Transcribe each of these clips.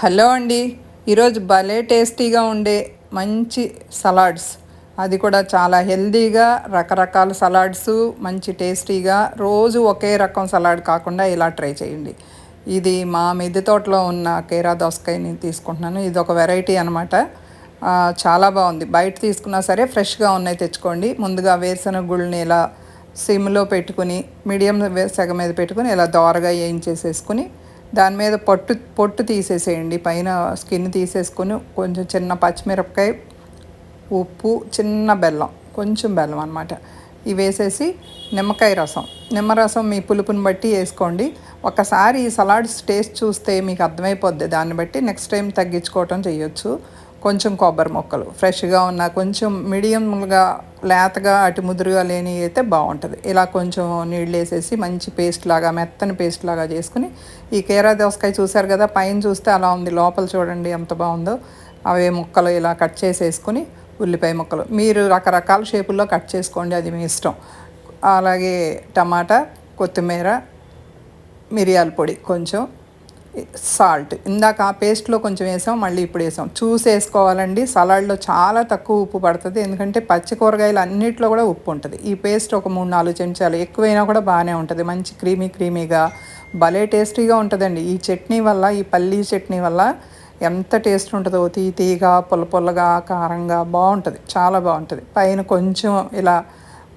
Hello అండి. ఈరోజు భలే టేస్టీగా ఉండే మంచి సలాడ్స్. అది కూడా చాలా హెల్దీగా రకరకాల సలాడ్స్ మంచి టేస్టీగా రోజు ఒకే రకం సలాడ్ కాకుండా ఇలా ట్రై చేయండి. ఇది మా మిద్దె తోటలో ఉన్న కేరా దోసకాయని తీసుకుంటున్నాను. ఇది ఒక వెరైటీ అనమాట చాలా బాగుంది. బయట తీసుకున్నా సరే ఫ్రెష్గా ఉన్నాయి తెచ్చుకోండి. ముందుగా వేరుశనగ గుళ్ళని ఇలా సిమ్లో పెట్టుకుని మీడియం సెగ మీద పెట్టుకుని ఇలా దోరగా వేయించేసేసుకుని దాని మీద పట్టు పొట్టు తీసేసేయండి. పైన స్కిన్ తీసేసుకొని కొంచెం చిన్న పచ్చిమిరపకాయ ఉప్పు చిన్న బెల్లం కొంచెం బెల్లం అనమాట ఇవి వేసేసి నిమ్మకాయ రసం. నిమ్మరసం మీ పులుపుని బట్టి వేసుకోండి. ఒకసారి ఈ సలాడ్స్ టేస్ట్ చూస్తే మీకు అర్థమైపోద్ది. దాన్ని బట్టి నెక్స్ట్ టైం తగ్గించుకోవటం చేయొచ్చు. కొంచెం కొబ్బరి మొక్కలు. ఫ్రెష్గా ఉన్న కొంచెం మీడియంగా లేతగా అటు ముదురుగా లేని అయితే బాగుంటుంది. ఇలా కొంచెం నీళ్ళు వేసేసి మంచి పేస్ట్ లాగా మెత్తని పేస్ట్ లాగా చేసుకుని ఈ కేరా దోసకాయ చూశారు కదా పైన చూస్తే అలా ఉంది. లోపల చూడండి ఎంత బాగుందో. అవే ముక్కలు ఇలా కట్ చేసేసుకుని ఉల్లిపాయ ముక్కలు. మీరు రకరకాల షేపుల్లో కట్ చేసుకోండి. అది మీ ఇష్టం. అలాగే టమాటా కొత్తిమీర మిరియాల పొడి కొంచెం సాల్ట్. ఇందాక ఆ పేస్ట్లో కొంచెం వేసాం మళ్ళీ ఇప్పుడు వేసాం. చూసి వేసుకోవాలండి. సలాడ్లో చాలా తక్కువ ఉప్పు పడుతుంది. ఎందుకంటే పచ్చి కూరగాయలు అన్నింటిలో కూడా ఉప్పు ఉంటుంది. ఈ పేస్ట్ ఒక మూడు నాలుగు చెంచాలు. ఎక్కువైనా కూడా బాగానే ఉంటుంది. మంచి క్రీమీ క్రీమీగా భలే టేస్టీగా ఉంటుందండి. ఈ చట్నీ వల్ల ఈ పల్లీ చట్నీ వల్ల ఎంత టేస్ట్ ఉంటుందో తీ తీగా పుల్ల పుల్లగా కారంగా బాగుంటుంది. చాలా బాగుంటుంది. పైన కొంచెం ఇలా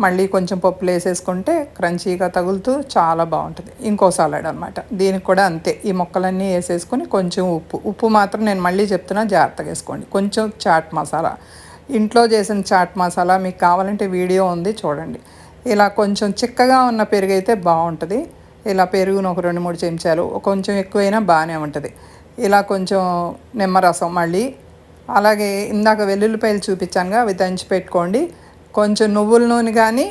మళ్ళీ కొంచెం పప్పులు వేసేసుకుంటే క్రంచీగా తగులుతూ చాలా బాగుంటుంది. ఇంకో సాలడ్ అనమాట దీనికి కూడా అంతే. ఈ మొక్కలన్నీ వేసేసుకొని కొంచెం ఉప్పు. ఉప్పు మాత్రం నేను మళ్ళీ చెప్తున్నా జాగ్రత్తగా వేసుకోండి. కొంచెం చాట్ మసాలా. ఇంట్లో చేసిన చాట్ మసాలా మీకు కావాలంటే వీడియో ఉంది చూడండి. ఇలా కొంచెం చిక్కగా ఉన్న పెరుగు అయితే బాగుంటుంది. ఇలా పెరుగును ఒక రెండు మూడు చెంచాలు కొంచెం ఎక్కువైనా బాగానే ఉంటుంది. ఇలా కొంచెం నిమ్మరసం మళ్ళీ. అలాగే ఇందాక వెల్లుల్లిపాయలు చూపించానుగా అవి దంచి పెట్టుకోండి. కొంచెం నువ్వుల నూనె కానీ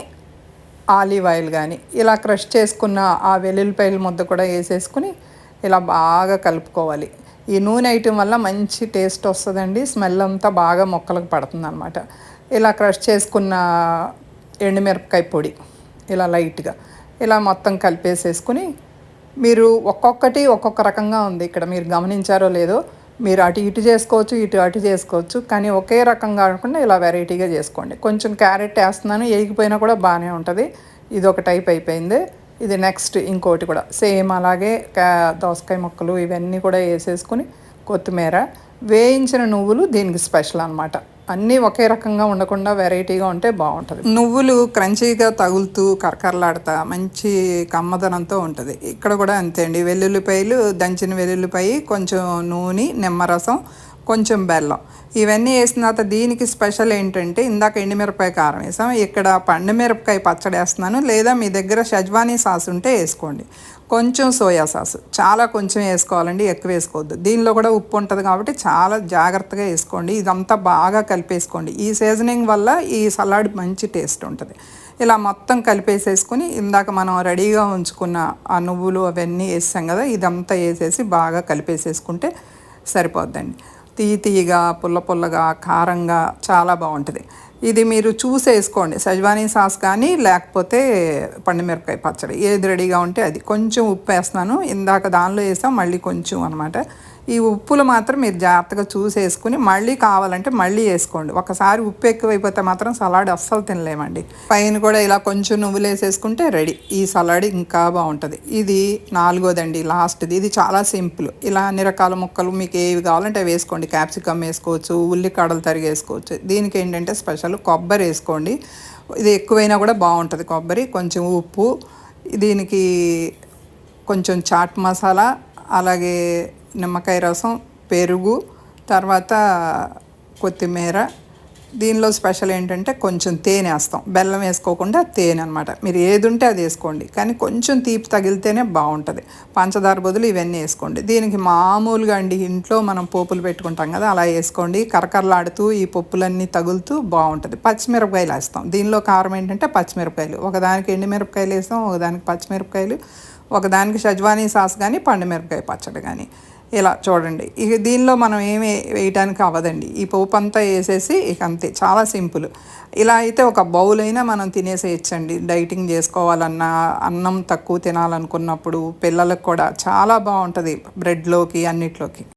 ఆలివ్ ఆయిల్ కానీ ఇలా క్రష్ చేసుకున్న ఆ వెల్లుల్లిపాయల ముద్ద కూడా వేసేసుకుని ఇలా బాగా కలుపుకోవాలి. ఈ నూనె ఐటెం వల్ల మంచి టేస్ట్ వస్తుందండి స్మెల్ అంతా బాగా మొక్కలకు పడుతుంది అనమాట ఇలా క్రష్ చేసుకున్న ఎండుమిరపకాయ పొడి ఇలా లైట్గా ఇలా మొత్తం కలిపేసేసుకుని మీరు ఒక్కొక్కటి ఒక్కొక్క రకంగా ఉంది. ఇక్కడ మీరు గమనించారో లేదో మీరు అటు ఇటు చేసుకోవచ్చు ఇటు అటు చేసుకోవచ్చు కానీ ఒకే రకం కాకుండా ఇలా వెరైటీగా చేసుకోండి. కొంచెం క్యారెట్ వేస్తున్నాను వేయకపోయినా కూడా బాగానే ఉంటుంది. ఇది ఒక టైప్ అయిపోయింది. ఇది నెక్స్ట్ ఇంకోటి కూడా. సేమ్ అలాగే దోసకాయ ముక్కలు ఇవన్నీ కూడా వేసేసుకుని కొత్తిమీర వేయించిన నువ్వులు దీనికి స్పెషల్ అనమాట అన్నీ ఒకే రకంగా ఉండకుండా వెరైటీగా ఉంటే బాగుంటుంది. నువ్వులు క్రంచీగా తగులుతూ కరకరలాడుతా మంచి కమ్మదనంతో ఉంటుంది. ఇక్కడ కూడా అంతే అండి. వెల్లుల్లిపాయలు దంచిన వెల్లుల్లిపాయ కొంచెం నూనె నిమ్మరసం కొంచెం బెల్లం. ఇవన్నీ వేసిన తర్వాత దీనికి స్పెషల్ ఏంటంటే ఇందాక ఎండుమిరపకాయ కారం వేసాం. ఇక్కడ పండుమిరపకాయ పచ్చడి వేస్తున్నాను. లేదా మీ దగ్గర షజ్వానీ సాస్ ఉంటే వేసుకోండి. కొంచెం సోయా సాస్. చాలా కొంచెం వేసుకోవాలండి ఎక్కువ వేసుకోవద్దు. దీనిలో కూడా ఉప్పు ఉంటుంది కాబట్టి చాలా జాగ్రత్తగా వేసుకోండి. ఇదంతా బాగా కలిపేసుకోండి. ఈ సీజనింగ్ వల్ల ఈ సలాడ్ మంచి టేస్ట్ ఉంటుంది. ఇలా మొత్తం కలిపేసేసుకుని ఇందాక మనం రెడీగా ఉంచుకున్న ఆ నువ్వులు అవన్నీ వేసాం కదా ఇదంతా వేసేసి బాగా కలిపేసేసుకుంటే సరిపోద్దండి. తీయ తీయగా పుల్ల పుల్లగా కారంగా చాలా బాగుంటుంది. ఇది మీరు చూసేసుకోండి. సజ్వానీ సాస్ కానీ లేకపోతే పండుమిరపకాయ పచ్చడి. ఏది రెడీగా ఉంటే అది. కొంచెం ఉప్పు వేస్తున్నాను. ఇందాక దానిలో వేసాం మళ్ళీ కొంచెం అనమాట ఈ ఉప్పులు మాత్రం మీరు జాగ్రత్తగా చూసేసుకుని మళ్ళీ కావాలంటే మళ్ళీ వేసుకోండి. ఒకసారి ఉప్పు ఎక్కువైపోతే మాత్రం సలాడ్ అస్సలు తినలేమండి. పైన కూడా ఇలా కొంచెం నువ్వులు వేసేసుకుంటే రెడీ. ఈ సలాడ్ ఇంకా బాగుంటుంది. ఇది నాలుగోదండి లాస్ట్ది. ఇది చాలా సింపుల్. ఇలా అన్ని రకాల ముక్కలు మీకు ఏవి కావాలంటే వేసుకోండి. క్యాప్సికమ్ వేసుకోవచ్చు ఉల్లికాడలు తరిగి వేసుకోవచ్చు దీనికి ఏంటంటే స్పెషల్ కొబ్బరి వేసుకోండి. ఇది ఎక్కువైనా కూడా బాగుంటుంది కొబ్బరి. కొంచెం ఉప్పు దీనికి కొంచెం చాట్ మసాలా అలాగే నిమ్మకాయ రసం పెరుగు తర్వాత కొత్తిమీర. దీనిలో స్పెషల్ ఏంటంటే కొంచెం తేనె వేస్తాం. బెల్లం వేసుకోకుండా తేనె అనమాట మీరు ఏది ఉంటే అది వేసుకోండి. కానీ కొంచెం తీపి తగిలితేనే బాగుంటుంది. పంచదార బదులు ఇవన్నీ వేసుకోండి. దీనికి మామూలుగా అండి ఇంట్లో మనం పోపులు పెట్టుకుంటాం కదా అలా వేసుకోండి. కరకరలాడుతూ ఈ పప్పులన్నీ తగులుతూ బాగుంటుంది. పచ్చిమిరపకాయలు వేస్తాం. దీనిలో కారం ఏంటంటే పచ్చిమిరపకాయలు. ఒకదానికి ఎండుమిరపకాయలు వేస్తాం ఒకదానికి పచ్చిమిరపకాయలు. ఒకదానికి షజ్వానీ సాస్ కానీ పండుమిరపకాయ పచ్చడి కానీ ఇలా చూడండి. ఇక దీనిలో మనం ఏమి వేయటానికి అవ్వదండి. ఈ పోపు అంతా వేసేసి ఇక అంతే. చాలా సింపుల్. ఇలా అయితే ఒక బౌల్ అయినా మనం తినేసేయచ్చండి. డైటింగ్ చేసుకోవాలన్నా అన్నం తక్కువ తినాలనుకున్నప్పుడు పిల్లలకు కూడా చాలా బాగుంటుంది. బ్రెడ్లోకి అన్నిట్లోకి.